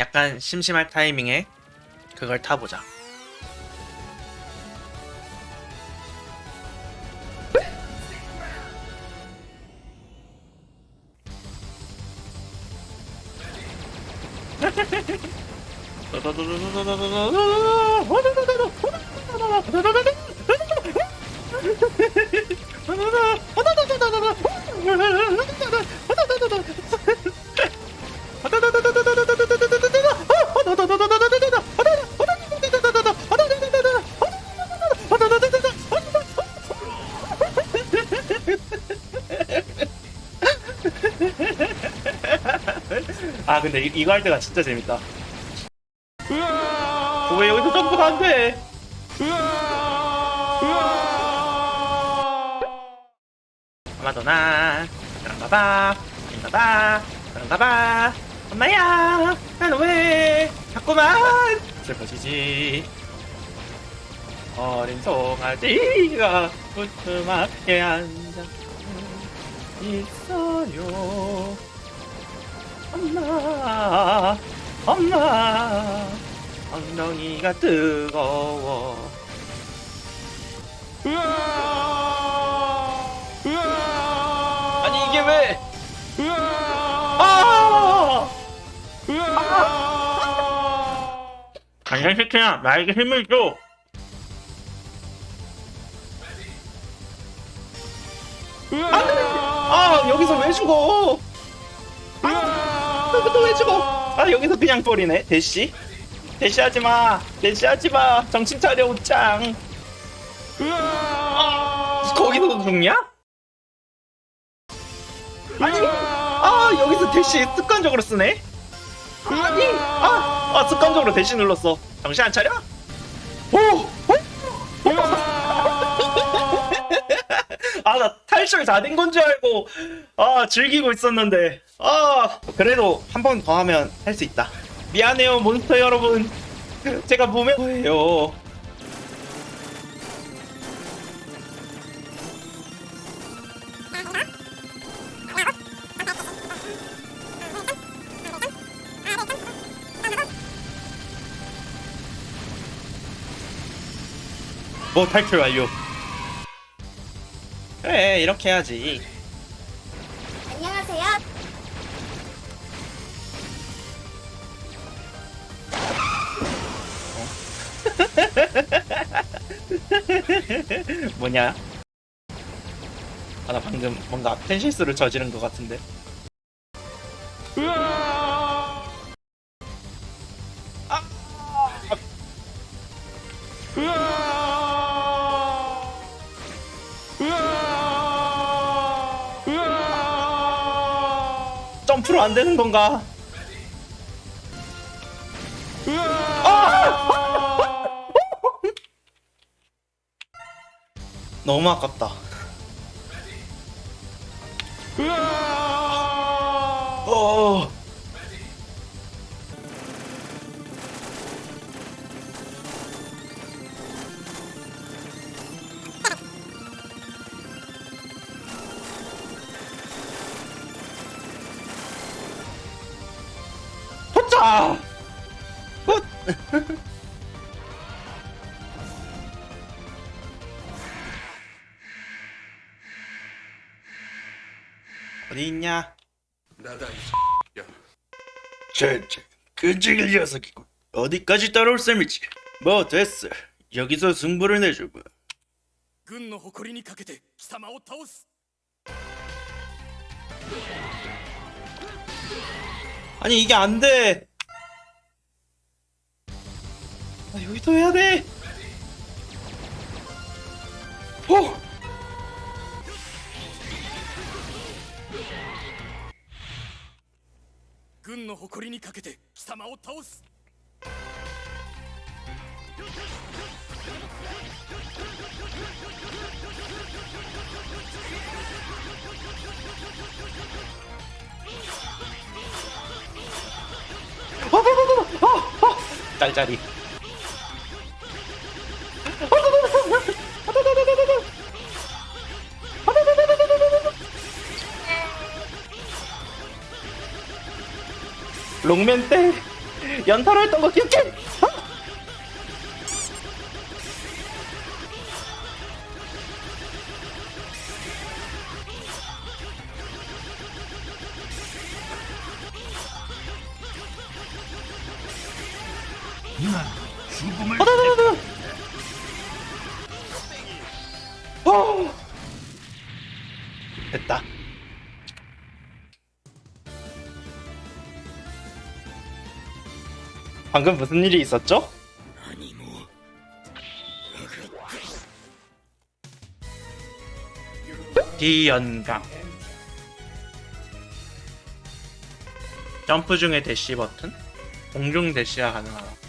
약간 심심할 타이밍에 그걸 타보자. 아 근데 이, 이거 할 때가 진짜 재밌다. 왜 여기서 점프가 안 돼? 아마도나. 그런가 봐. 그런가 봐. 그런가 봐. 엄마야 나는 왜 자꾸만 슬퍼지지. 어린 송아지가 부스막에 앉아 있어요 엄마 엄마. 엉덩이가 뜨거워. 아니 이게 왜? 아! 강현시키야 나에게 힘을 줘. 아 여기서 왜 죽어 또왜 죽어 아 여기서 그냥 버리네. 대시. 대시하지 마. 대시하지 마. 정신 차려 아, 거기서 죽냐? 아니 아 여기서 대시 습관적으로 쓰네? 아니 아, 아 습관적으로 대시 눌렀어. 정신 안 차려? 오! 아 나 탈출 다 된 건 줄 알고 아 즐기고 있었는데. 아. 그래도 한 번 더 하면 할 수 있다. 미안해요 몬스터 여러분. 제가 보면 뭐예요. 뭐 탈출 완료 그래 이렇게 해야지 안녕하세요. 뭐냐? 아, 나 방금 뭔가 펜 실수를 저지른 것 같은데. 아! 점프로 안 되는 건가? 아! 너무 아깝다. 어. 호짜! 헛! 어디 있냐? 나다 이 야. 쟤, 쟤, 끈질긴 녀석이고 어디까지 따라올 셈이지? 뭐 됐어. 여기서 승부를 내주고. 軍の誇りにかけて貴様を倒す 아니 이게 안 돼. 人やで。おっ。の誇りにかけて貴様を倒す。あああああ 롱맨 때 연타로 했던 거 기억해? 아! 죽음을 어! 됐다. 방금 무슨 일이 있었죠? 디연강. 점프 중에 대시 버튼? 공중 대시가 가능하다